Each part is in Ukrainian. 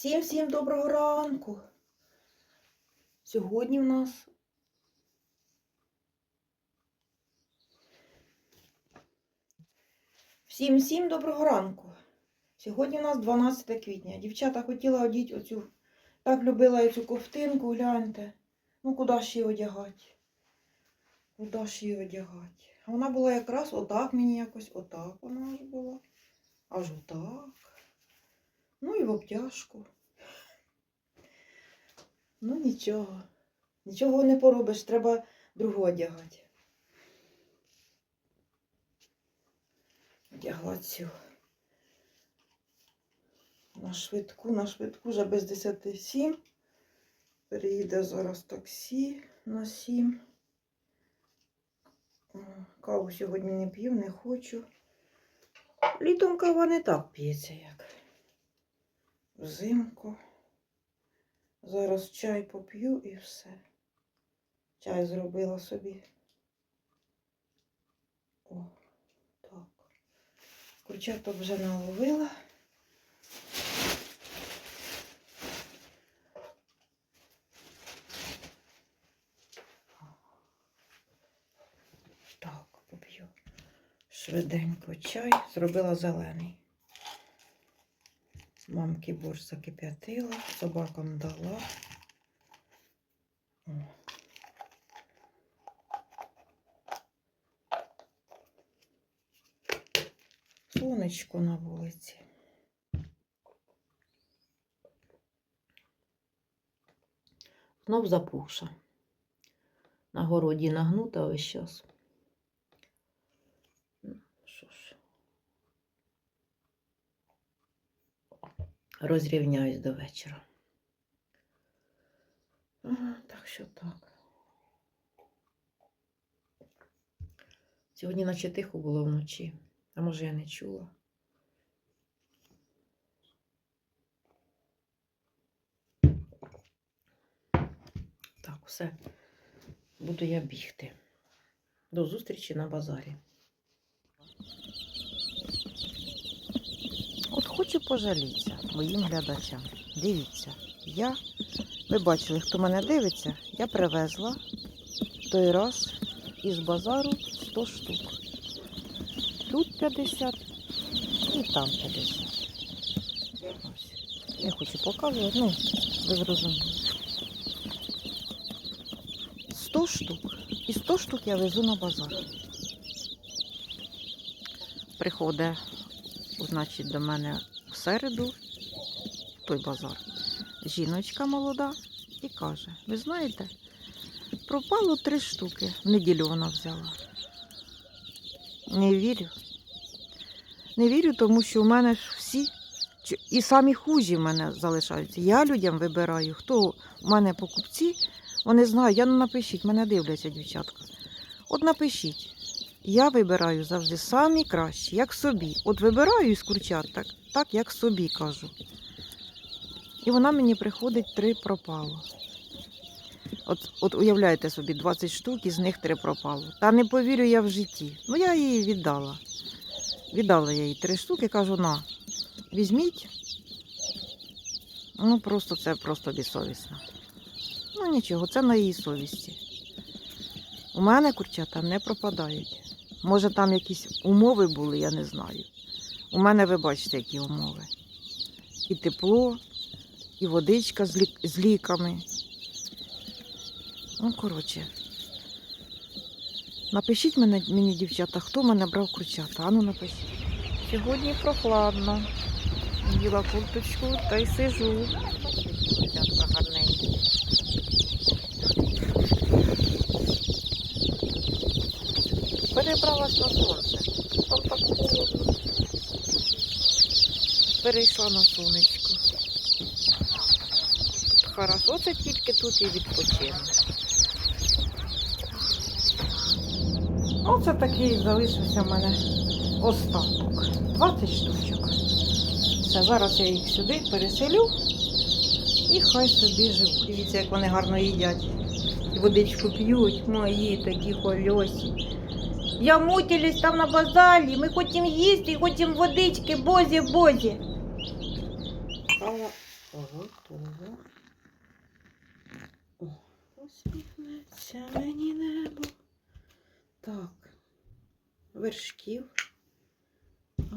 Всім всім доброго ранку. Сьогодні в нас Всім всім доброго ранку. Сьогодні у нас 12 квітня. Дівчата хотіла одіти оцю. Так любила цю ковтинку, гляньте. Ну куди ж її одягати? Куди ж її одягати? Вона була якраз отак мені якось, отак вона аж була. Аж отак. Обтяжку. Ну нічого. Нічого не поробиш, треба другу одягати. Одягла цю. На швидку, на швидку вже без 10 7. Переїде зараз таксі на 7. Каву сьогодні не п'ю, не хочу. Літом кава не так п'ється, як взимку. Зараз чай поп'ю і все. Чай зробила собі. О, так. Курчаток вже наловила. Так, поп'ю швиденько чай. Зробила зелений. Мамки борщ закип'ятила, собакам дала. О. Сонечко на вулиці. Знов запухша. На городі нагнута весь час. Ну, Що ж. Розрівняюсь до вечора. Так що так. Сьогодні наче тихо було вночі, а може я не чула. Так, все. Буду я бігти. До зустрічі на базарі. От хочу пожалітися моїм глядачам. Дивіться, я, ви бачили, хто мене дивиться, я привезла той раз із базару 100 штук. Тут 50 і там 50. Ось. Не хочу показувати, ну, ви зрозуміли. 100 штук. І 100 штук я везу на базар. Приходить, значить, до мене в середу, той базар, жіночка молода і каже: ви знаєте, пропало три штуки. В неділю вона взяла. Не вірю. Не вірю, тому що в мене ж всі і самі хужі в мене залишаються. Я людям вибираю, хто в мене покупці, вони знають, я ну напишіть, мене дивляться дівчатка. От напишіть. Я вибираю завжди самі кращі, як собі. От вибираю із курчат, так, так як собі кажу. І вона мені приходить три пропало. От, от уявляєте собі, 20 штук, із них три пропало. Та не повірю я в житті. Ну я її віддала. Віддала я їй три штуки, кажу, на, візьміть. Ну просто це просто безсовісно. Ну нічого, це на її совісті. У мене курчата не пропадають. Може, там якісь умови були, я не знаю. У мене ви бачите, які умови. І тепло, і водичка з, лік... з ліками. Ну, коротше. Напишіть мене, мені, дівчата, хто мене брав курчата. Ану напишіть. Сьогодні прохладно. Діла курточку та й сижу. Курчатка гарненькі. Перебралась на сонце. Там так холодно. Перейшла на сонечко. Тут хорошо, це тільки тут і відпочину. Оце такий залишився в мене остаток. 20 штучок. Все, зараз я їх сюди переселю і хай собі живуть. Дивіться, як вони гарно їдять. Водичку п'ють, мої такі хольосі. Я мутились там на базарі, ми хочемо їсти, хочемо водички, бозі, бозі. О, усміхнеться мені небо. Так, вершків.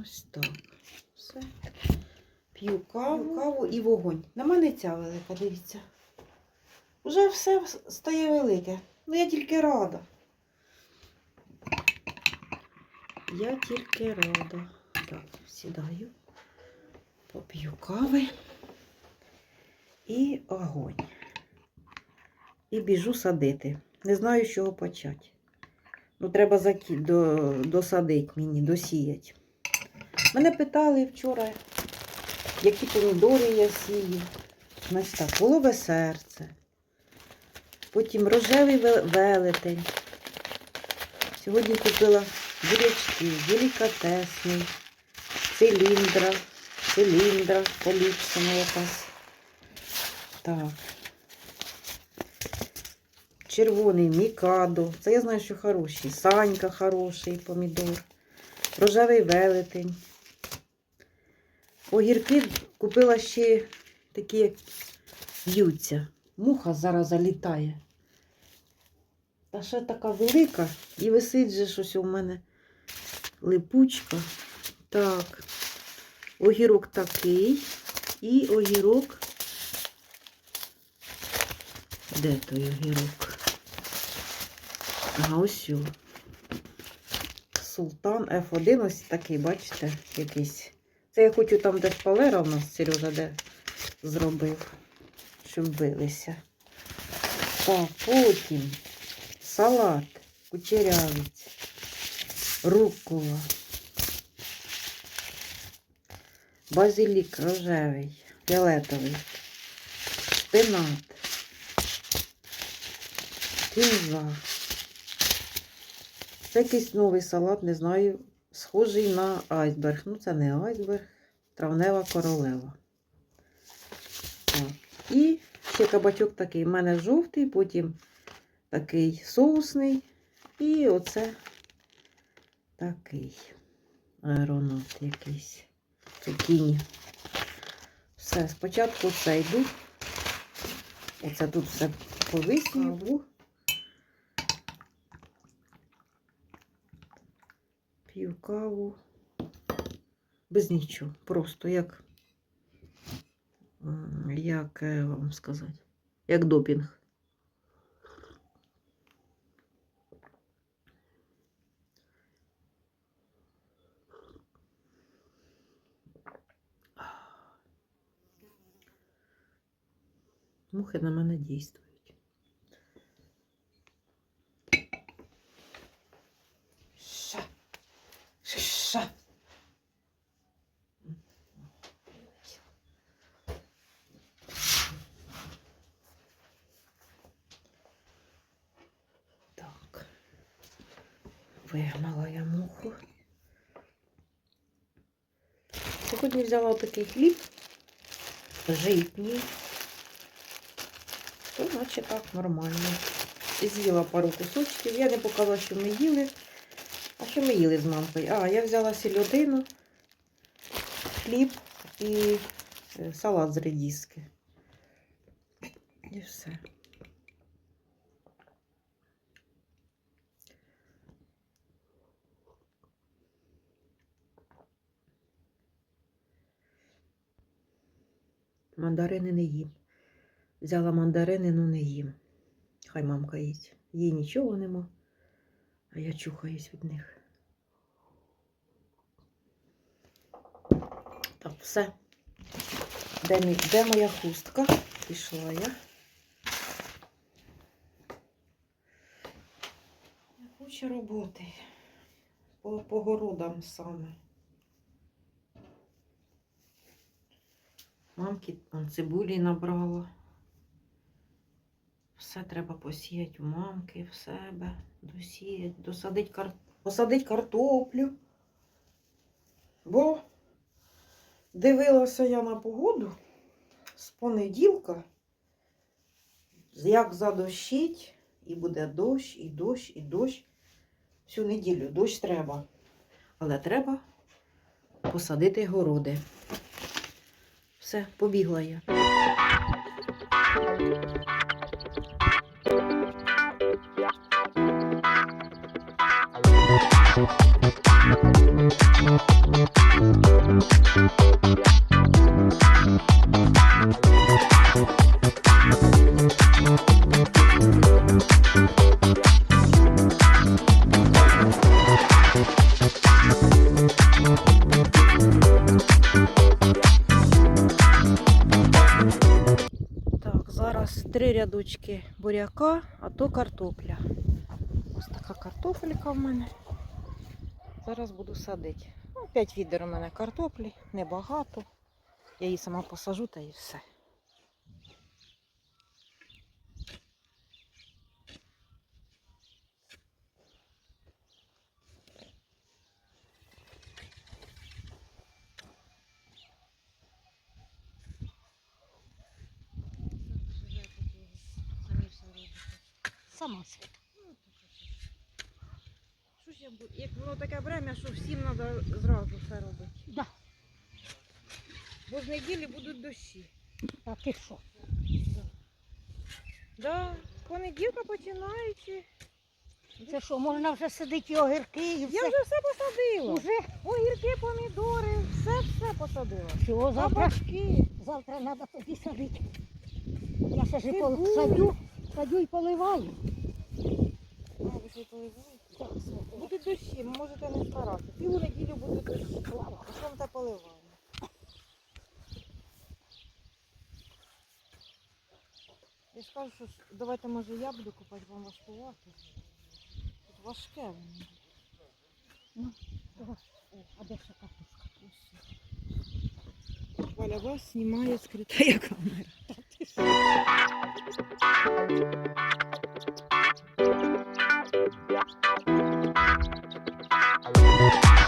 Ось так. Все. П'ю каву, каву і вогонь. На мене ця велика, дивіться. Уже все стає велике. Ну я тільки рада. Я тільки рада. Так, сідаю, поп'ю кави і огонь. І біжу садити. Не знаю, з чого почати. Ну, треба закі... до... досадити мені, досіяти. Мене питали вчора, які помідори я сію. Значить так, голове серце. Потім рожевий велетень. Сьогодні купила бурячки, делікатесний, циліндра, циліндра, поліпшена якась. Так. Червоний мікадо. Це я знаю, що хороший. Санька хороший помідор. Рожевий велетень. Огірки купила ще такі, як б'ються. Муха зараз залітає. Та ще така велика. І висить же щось у мене липучка. Так. Огірок такий. І огірок. Де той огірок? Ага, ось. Султан F1 ось такий, бачите, якийсь. Це я хочу там, де шпалера у нас Сережа де зробив, щоб билися. Так, потім салат, кучерявець, рукола, базилік рожевий, фіолетовий, шпинат, кінза. Це якийсь новий салат, не знаю, схожий на айсберг. Ну, це не айсберг, травнева королева. Так. І ще кабачок такий. У мене жовтий, потім такий соусний. І оце такий аеронавт якийсь. Цукіні. Все, спочатку це йду. Оце тут все повисію. П'ю каву. Без нічого. Просто як, як е, вам сказати, як допінг. Мухи на мене дійствують. Вигнала я муху. Сьогодні взяла такий хліб житній. То наче так нормально. З'їла пару кусочків. Я не показала, що ми їли. А що ми їли з мамкою? А, я взяла сільодину, хліб і е, салат з редіски. І все. Мандарини не їм. Взяла мандарини, ну не їм. Хай мамка їсть. Їй нічого нема, а я чухаюсь від них. Так, все. Де, де моя хустка? Пішла я. Куча роботи. По, по городам саме. Мамки цибулі набрала. Все треба посіяти у мамки, в себе, досіяти, досадити кар... посадити картоплю. Бо дивилася я на погоду з понеділка, як задощить, і буде дощ, і дощ, і дощ. Всю неділю дощ треба. Але треба посадити городи. Все, побігла я. Так, рядочки буряка, а то картопля. Ось така картопелька в мене. Зараз буду садити. Ну, 5 відер у мене картоплі, небагато. Я її сама посажу та і все. Сама світ. Що ж я буду? Як воно таке время, що всім треба зразу все робити. Да. Бо з неділі будуть дощі. А ти що? Да, з понеділка починаючи. Це що, можна вже сидити і огірки і Я вже все посадила. Уже Огірки, помідори, все все посадила. всього завтра, Кабачки. завтра треба тоді садити. Я ще ж і Цибулю. садю, садю і поливаю. Будуть дощі, можете не старатися. Цілу неділю будуть дощі. Слава. Що те поливаємо? Я ж кажу, що давайте може я буду купати вам важкувати. Тут важке воно. О, А де ще картошка? Валя вас знімає скрита камера.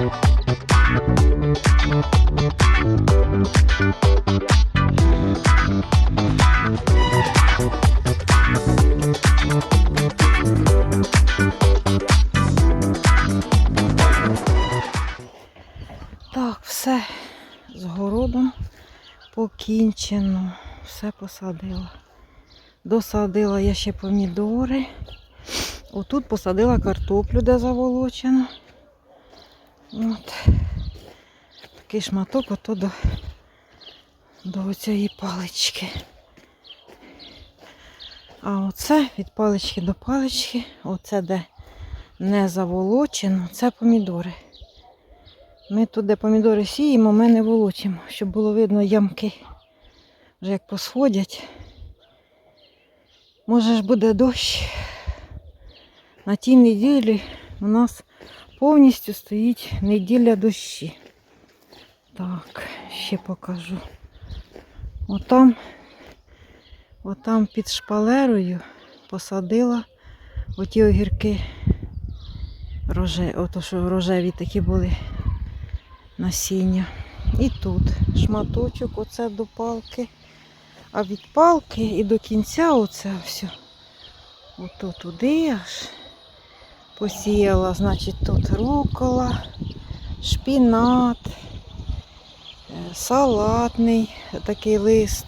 Так, все з городом покінчено. Все посадила. Досадила я ще помідори. Отут посадила картоплю, де заволочено. От. Такий шматок ото до, до цієї палички. А оце від палички до палички, оце де не заволочено, це помідори. Ми тут, де помідори сіємо, ми не волочимо, щоб було видно ямки. Вже як посходять. Може ж буде дощ. На тій неділі у нас повністю стоїть неділя дощі. Так, ще покажу. Отам, отам під шпалерою посадила оті огірки. Роже, ото що рожеві такі були насіння. І тут шматочок оце до палки. А від палки і до кінця оце все. Ото туди аж посіяла, значить, тут рукола, шпінат, е, салатний такий лист,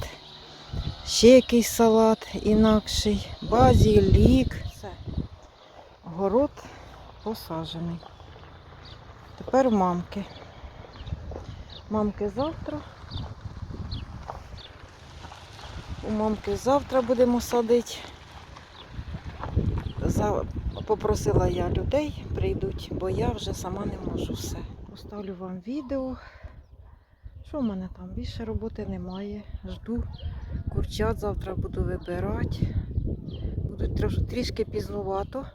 ще якийсь салат інакший, базілік. Все. Город посаджений. Тепер мамки. Мамки завтра. У мамки завтра будемо садити. Попросила я людей, прийдуть, бо я вже сама не можу все. Поставлю вам відео. Що в мене там? Більше роботи немає. Жду курчат, завтра буду вибирати. Будуть трош- трішки пізнувато,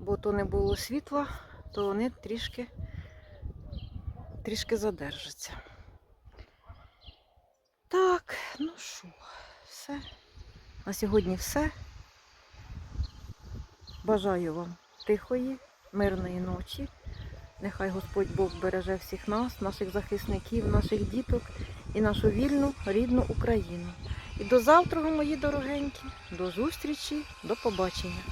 бо то не було світла, то вони трішки, трішки задержаться. Так, ну що, все. На сьогодні все. Бажаю вам тихої, мирної ночі. Нехай Господь Бог береже всіх нас, наших захисників, наших діток і нашу вільну рідну Україну. І до завтра, мої дорогенькі, до зустрічі, до побачення.